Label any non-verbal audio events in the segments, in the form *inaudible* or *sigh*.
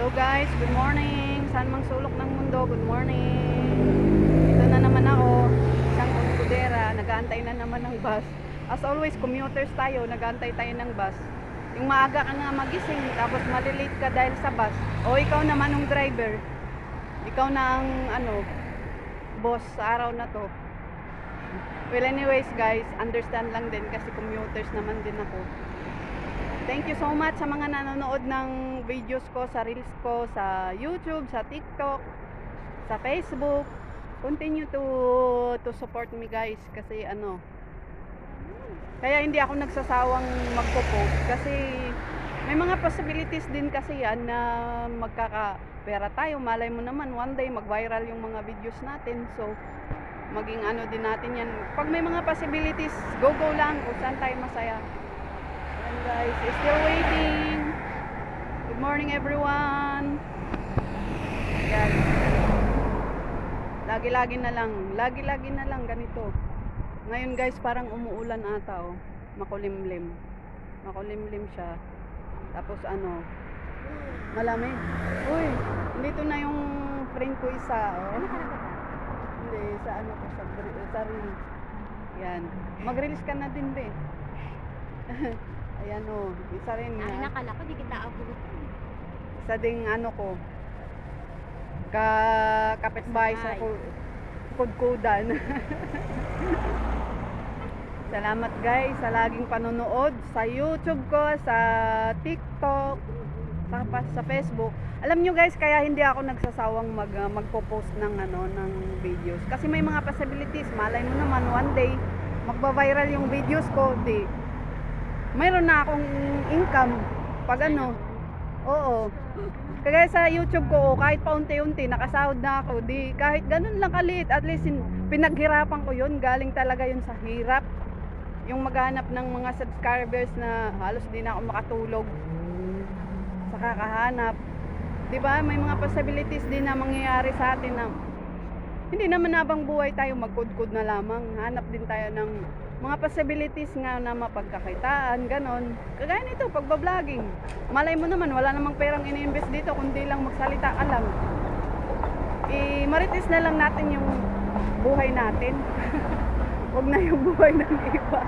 Hello guys, good morning. Saan mang sulok ng mundo, good morning. Ito na naman ako, isang kudera, nag-aantay na naman ng bus. As always, commuters tayo, nag-aantay tayo ng bus. Yung maaga ka nga magising, tapos malilate ka dahil sa bus. O ikaw naman ng driver. Ikaw na ang ano, boss sa araw na to. Well anyways guys, understand lang din kasi commuters naman din ako. Thank you so much sa mga nanonood ng videos ko, sa reels ko, sa YouTube, sa TikTok, sa Facebook. Continue to to support me guys kasi ano kaya hindi ako nagsasawang magpo-post kasi may mga possibilities din kasi yan na magkakapera tayo. Malay mo naman one day mag-viral yung mga videos natin. So maging ano din natin yan. Pag may mga possibilities, go go lang kung saan tayo masaya. And guys, still waiting. Good morning everyone. Yan. Lagi-lagi na lang. Lagi-lagi na lang ganito. Ngayon guys, parang umuulan ata oh. Makulimlim. Makulimlim siya. Tapos ano, malamig. Uy, dito na yung friend ko isa oh. *laughs* Hindi, sa ano ko, sa, sa reel. Yan. Mag-release ka na din, be. *laughs* Ayan o, isa rin Ang na. nakala ko, di kita abutin. Isa ding ano ko, ka kapitbahay sa Bahay. ku- kudkudan. *laughs* Salamat guys sa laging panonood sa YouTube ko, sa TikTok, sa, pa- sa Facebook. Alam nyo guys, kaya hindi ako nagsasawang mag, uh, magpo-post ng, ano, ng videos. Kasi may mga possibilities. Malay mo naman, one day, magba-viral yung videos ko. Di, mayroon na akong income. Pag ano, oo. Kaya sa YouTube ko, oh, kahit paunti-unti, nakasahod na ako. Di, kahit ganun lang kaliit, at least in- pinaghirapan ko yun. Galing talaga yun sa hirap. Yung maghanap ng mga subscribers na halos di na ako makatulog sa kakahanap. 'Di ba? May mga possibilities din na mangyayari sa atin na hindi naman habang buhay tayo magkudkod na lamang. Hanap din tayo ng mga possibilities nga na mapagkakitaan, ganon. Kagaya nito, pagbabloging. Malay mo naman, wala namang perang ini-invest dito, kundi lang magsalita ka lang. I-marites na lang natin yung buhay natin. *laughs* Huwag na yung buhay ng iba.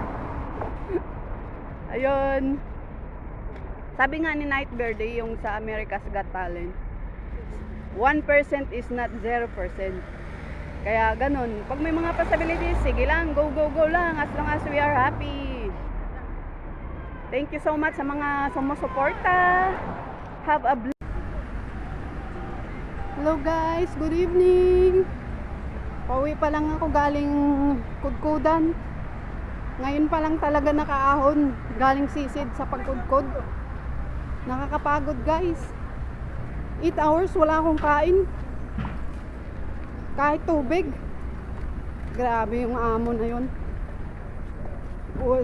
*laughs* Ayun. Sabi nga ni Night Verde, yung sa America's Got Talent, 1% is not 0%. Kaya ganun. Pag may mga possibilities, sige lang, go, go, go lang, as long as we are happy. Thank you so much sa mga sumusuporta. Have a bl- Hello guys, good evening. Pauwi pa lang ako galing kudkudan. Ngayon pa lang talaga nakaahon galing sisid sa pagkudkod. Nakakapagod guys. 8 hours wala akong kain. Kahit tubig. Grabe yung amo na yun.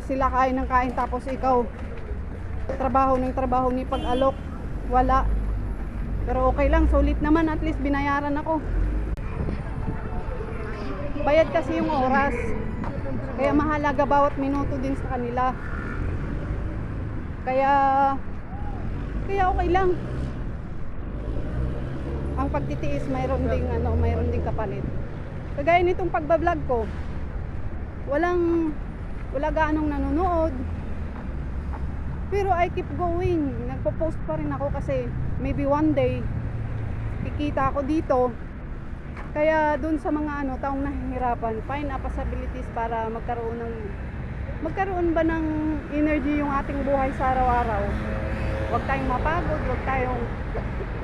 Sila kain ng kain tapos ikaw trabaho ng trabaho ni pag-alok. Wala. Pero okay lang, sulit naman at least binayaran ako. Bayad kasi yung oras. Kaya mahalaga bawat minuto din sa kanila. Kaya kaya okay lang. Ang pagtitiis mayroon ding ano, mayroon ding kapalit. Kagaya nitong pagbablog ko. Walang wala gaanong nanonood. Pero I keep going. Nagpo-post pa rin ako kasi maybe one day kikita ako dito. Kaya dun sa mga ano taong nahihirapan, find a possibilities para magkaroon ng magkaroon ba ng energy yung ating buhay sa araw-araw. Huwag tayong mapagod, huwag tayong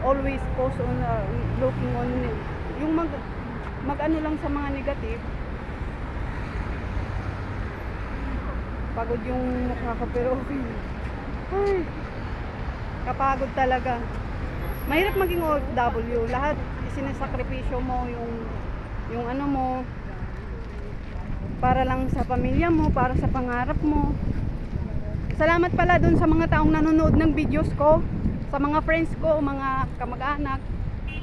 always post on uh, looking on yung mag mag ano lang sa mga negative. Pagod yung mukha ko pero okay. Ay, kapagod talaga. Mahirap maging OFW. Lahat sinesakripisyo mo yung yung ano mo para lang sa pamilya mo, para sa pangarap mo. Salamat pala dun sa mga taong nanonood ng videos ko, sa mga friends ko, mga kamag-anak,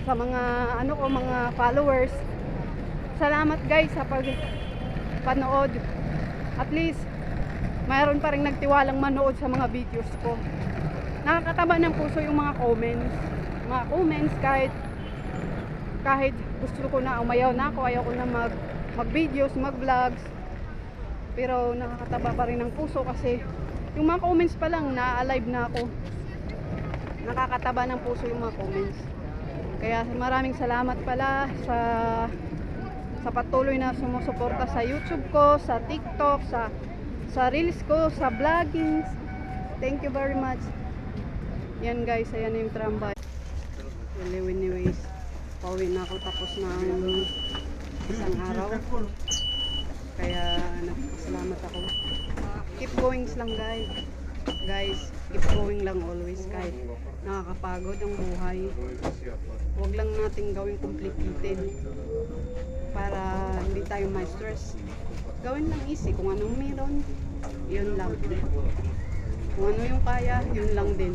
sa mga ano ko, mga followers. Salamat guys sa pag panood. At least mayroon pa rin nagtiwalang manood sa mga videos ko. Nakakataba ng puso yung mga comments, mga comments kahit kahit gusto ko na umayaw na ako, ayaw ko na mag mag-videos, mag-vlogs. Pero nakakataba pa rin ng puso kasi yung mga comments pa lang, na-alive na ako. Nakakataba ng puso yung mga comments. Kaya maraming salamat pala sa sa patuloy na sumusuporta sa YouTube ko, sa TikTok, sa sa Reels ko, sa vlogging. Thank you very much. Yan guys, ayan yung tramway. Well, anyways, pauwi na ako tapos ng isang araw. Kaya nagpasalamat ako. Keep going lang guys. Guys, keep going lang always kahit nakakapagod ang buhay. Huwag lang natin gawing complicated para hindi tayo ma-stress. Gawin lang easy. Kung anong meron, yun lang. Kung ano yung kaya, yun lang din.